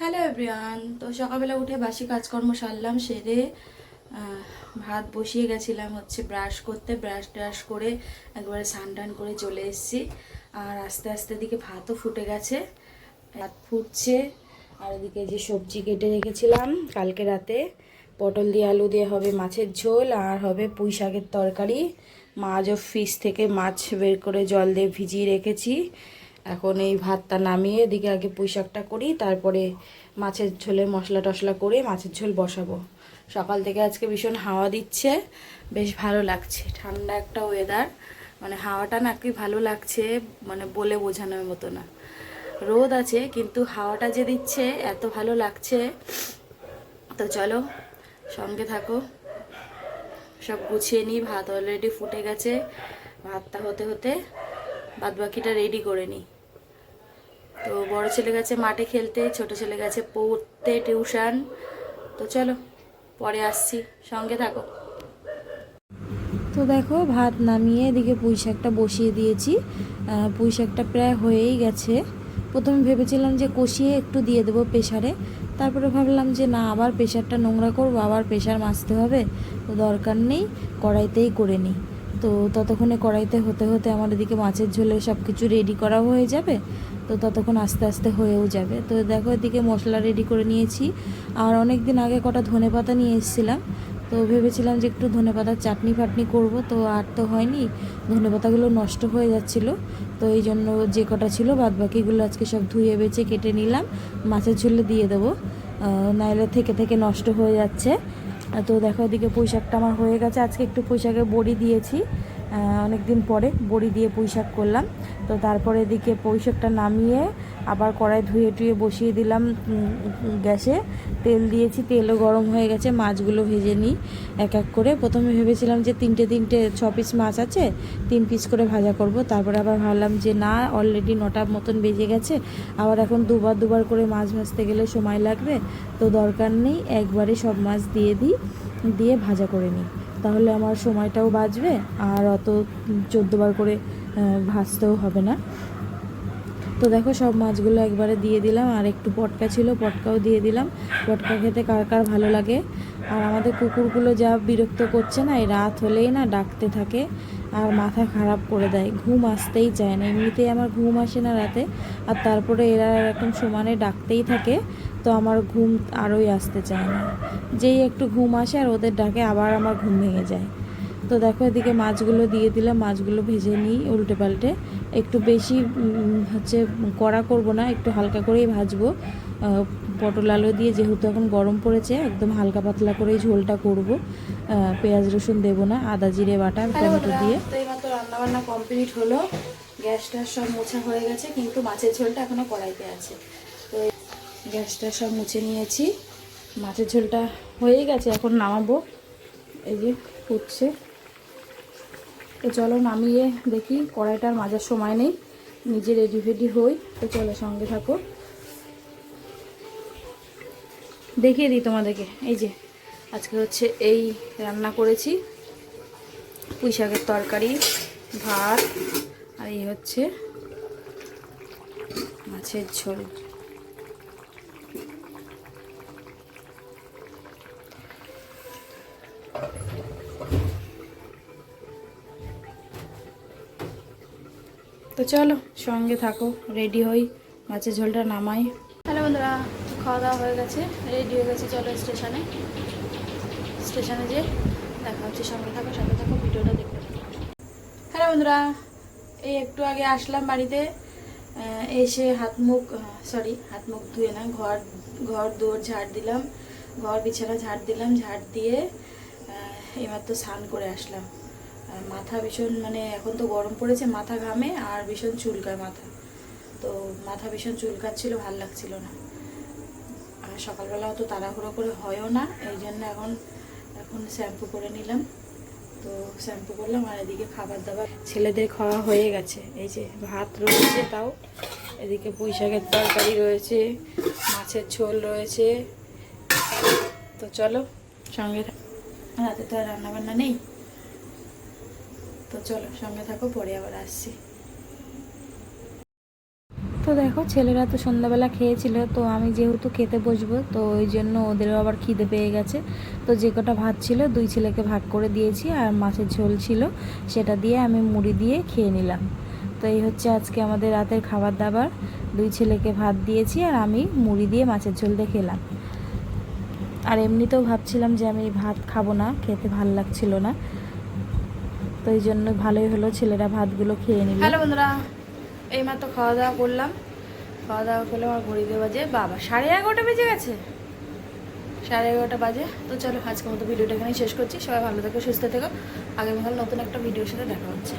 Hello everyone, তো সকালবেলা উঠে বাসি কাজকর্ম সারলাম, সেরে ভাত বসিয়ে গেছিলাম হচ্ছে ব্রাশ করতে, ব্রাশ ট্রাশ করে একবারে স্নান টান করে চলে এসেছি। আর আস্তে আস্তে দিকে ভাতও ফুটে গেছে, ভাত ফুটছে। আর ওদিকে যে সবজি কেটে রেখেছিলাম কালকে রাতে, পটল দিয়ে আলু দিয়ে হবে মাছের ঝোল, আর হবে পুঁই শাকের তরকারি। মাছও ফিশ থেকে মাছ বের করে জল দিয়ে ভিজিয়ে রেখেছি। এখন এই ভাতটা নামিয়ে এদিকে আগে পুঁই শাকটা করি, তারপরে মাছের ঝোলে মশলা টশলা করে মাছের ঝোল বসাবো। সকাল থেকে আজকে ভীষণ হাওয়া দিচ্ছে, বেশ ভালো লাগছে। ঠান্ডা একটা ওয়েদার মানে হাওয়াটা না কি ভালো লাগছে মানে বলে বোঝানোর মতো না। রোদ আছে, কিন্তু হাওয়াটা যে দিচ্ছে, এত ভালো লাগছে। তো চলো, সঙ্গে থাকো। সব গুছিয়ে নিই, ভাত অলরেডি ফুটে গেছে। ভাতটা হতে হতে বাদ বাকিটা রেডি করে নিই। তো বড় ছেলে গেছে মাঠে খেলতে, ছোট ছেলে গেছে পড়তে, টিউশন। তো চলো, পরে আসছি। সঙ্গে থাকো। তো দেখো, ভাত নামিয়ে এদিকে পুঁই শাকটা বসিয়ে দিয়েছি। পুঁই শাকটা প্রায় হয়েই গেছে। প্রথমে ভেবেছিলাম যে কষিয়ে একটু দিয়ে দেবো প্রেশারে তারপরে ভাবলাম যে না, আবার প্রেশারটা নোংরা করব, আবার প্রেশার মাছতে হবে। তো দরকার নেই, কড়াইতেই করে নিই। তো ততক্ষণে কড়াইতে হতে হতে আমার এদিকে মাছের ঝোলে সব কিছু রেডি করা হয়ে যাবে, তো ততক্ষণ আস্তে আস্তে হয়েও যাবে। তো দেখো এদিকে মশলা রেডি করে নিয়েছি। আর অনেক দিন আগে কটা ধনে পাতা নিয়ে এসেছিলাম, তো ভেবেছিলাম যে একটু ধনে পাতার চাটনি ফাটনি করব, তো আর তো হয়নি। ধনে পাতাগুলো নষ্ট হয়ে যাচ্ছিল, তো এই জন্য যে কটা ছিল বাদ বাকিগুলো আজকে সব ধুয়ে বেছে কেটে নিলাম। মাছের ঝোলে দিয়ে দেবো। নাইলে থেকে থেকে নষ্ট হয়ে যাচ্ছে। তো দেখো এদিকে পুঁইশাকটা আমার হয়ে গেছে। আজকে একটু পুঁইশাকের বড়ি দিয়েছি। অনেক দিন পরে বড়ি দিয়ে পুঁইশাক করলাম। তো তারপরে এদিকে পুঁইশাকটা নামিয়ে আবার কড়াই ধুয়ে টুয়ে বসিয়ে দিলাম গ্যাসে। তেল দিয়েছি, তেলও গরম হয়ে গেছে, মাছগুলো ভেজে নিই এক এক করে। প্রথমে ভেবেছিলাম যে তিনটে তিনটে ছ পিস মাছ আছে, তিন পিস করে ভাজা করব। তারপরে আবার ভাবলাম যে না অলরেডি নটার মতন বেজে গেছে। আবার এখন দুবার দুবার করে মাছ ভাজতে গেলে সময় লাগবে। তো দরকার নেই, একবারে সব মাছ দিয়ে দিই, দিয়ে ভাজা করে নিই। তাহলে আমার সময়টাও বাঁচবে আর অত চোদ্দোবার করে ভাজতেও হবে না। তো দেখো সব মাছগুলো একবারে দিয়ে দিলাম, আর একটু পটকা ছিল, পটকাও দিয়ে দিলাম। পটকা খেতে কার কার ভালো লাগে? আর আমাদের কুকুরগুলো যা বিরক্ত করছে না, এই রাত হলেই না ডাকতে থাকে আর মাথা খারাপ করে দেয়। ঘুম আসতেই চায় না, এমনিতেই আমার ঘুম আসে না রাতে। আর তারপরে এরা এরকম সমানে ডাকতেই থাকে, তো আমার ঘুম আরোই আসতে চায় না। যেই একটু ঘুম আসে আর ওদের ডাকে আবার আমার ঘুম ভেঙে যায়। তো দেখো এদিকে মাছগুলো দিয়ে দিলাম মাছগুলো ভেজে নিই উল্টে পাল্টে একটু বেশি হচ্ছে কড়া করব না একটু হালকা করেই ভাজবো। পটল আলু দিয়ে যেহেতু এখন গরম পড়েছে একদম হালকা পাতলা করেই ঝোলটা করব। পেঁয়াজ রসুন দেবো না আদা জিরে বাটা টমেটো দিয়ে। তো এইমাত্র রান্নাবান্না কমপ্লিট হলো। গ্যাসটা সব মোছা হয়ে গেছে কিন্তু মাছের ঝোলটা এখনও কড়াইতে আছে। তো গ্যাসটা সব মুছে নিয়েছি। মাছের ঝোলটা হয়ে গেছে, এখন নামাবো। এই যে ফুটছে তো চলো নামিয়ে দেখি, কড়াইটার মাজার সময় নেই, নিজে রেডি ফেডি হই, তো চলো সঙ্গে থাকো। দেখিয়ে দিই তোমাদেরকে, এই যে আজকে হচ্ছে এই রান্না করেছি। পুঁই শাকের তরকারি, ভাত, আর এই হচ্ছে মাছের ঝোল। তো চলো সঙ্গে থাকো রেডি হই, মাছের ঝোলটা নামাই। হ্যালো বন্ধুরা, খাওয়া দাওয়া হয়ে গেছে রেডি হয়ে গেছে, চলো স্টেশনে। স্টেশনে যে দেখা হচ্ছে, সঙ্গে থাকো সঙ্গে থাকো, ভিডিওটা দেখতে হ্যালো বন্ধুরা, এই একটু আগে আসলাম বাড়িতে এসে হাত মুখ সরি হাত মুখ ধুয়ে না, ঘর ঘর, দুয়ার ঝাড় দিলাম, ঘর বিছানা ঝাড় দিলাম, ঝাড় দিয়ে এইমাত্র স্নান করে আসলাম। আর মাথা ভীষণ মানে এখন তো গরম পড়েছে, মাথা ঘামে আর ভীষণ চুলকায় মাথা। তো মাথা ভীষণ চুলকাচ্ছিল, ভালো লাগছিল না। আর সকালবেলা অত তাড়াহুড়ো করে হয়ও না, এই জন্য এখন এখন শ্যাম্পু করে নিলাম। তো শ্যাম্পু করলাম আর এদিকে খাবার দাবার, ছেলেদের খাওয়া হয়ে গেছে। এই যে ভাত রয়েছে তাও, এদিকে পুঁই শাকের তরকারি রয়েছে, মাছের ঝোল রয়েছে। তো চলো, সঙ্গে রাতে তো আর রান্নাবান্না নেই। তো চলো, সঙ্গে থাকো, পরে আবার আসছি। তো দেখো, ছেলেরা তো সন্ধ্যাবেলা খেয়েছিল, তো আমি যেহেতু খেতে বসবো, তো ওই জন্য ওদেরও আবার খিদে পেয়ে গেছে। তো যে কটা ভাত ছিল, দুই ছেলেকে ভাগ করে দিয়েছি, আর মাছের ঝোল ছিল, সেটা দিয়ে আমি মুড়ি দিয়ে খেয়ে নিলাম। তো এই হচ্ছে আজকে আমাদের রাতের খাবার দাবার। দুই ছেলেকে ভাত দিয়েছি, আর আমি মুড়ি দিয়ে মাছের ঝোল দিয়ে খেলাম। আর এমনিতেও ভাবছিলাম যে আমি ভাত খাব না, খেতে ভালো লাগছিল না। তো এই জন্য ভালোই হলো ছেলেরা ভাতগুলো খেয়ে নিল। হ্যালো বন্ধুরা, এই মাত্র খাওয়া দাওয়া করলাম। খাওয়া দাওয়া করলে আমার ঘড়িতে যে বাবা, সাড়ে এগারোটা বেজে গেছে? সাড়ে এগারোটা বাজে। তো চলো আজকের মতো ভিডিওটা এখানে শেষ করছি। সবাই ভালো থেকো, সুস্থ থেকো। আগামীকাল নতুন একটা ভিডিওর সাথে দেখা হচ্ছে।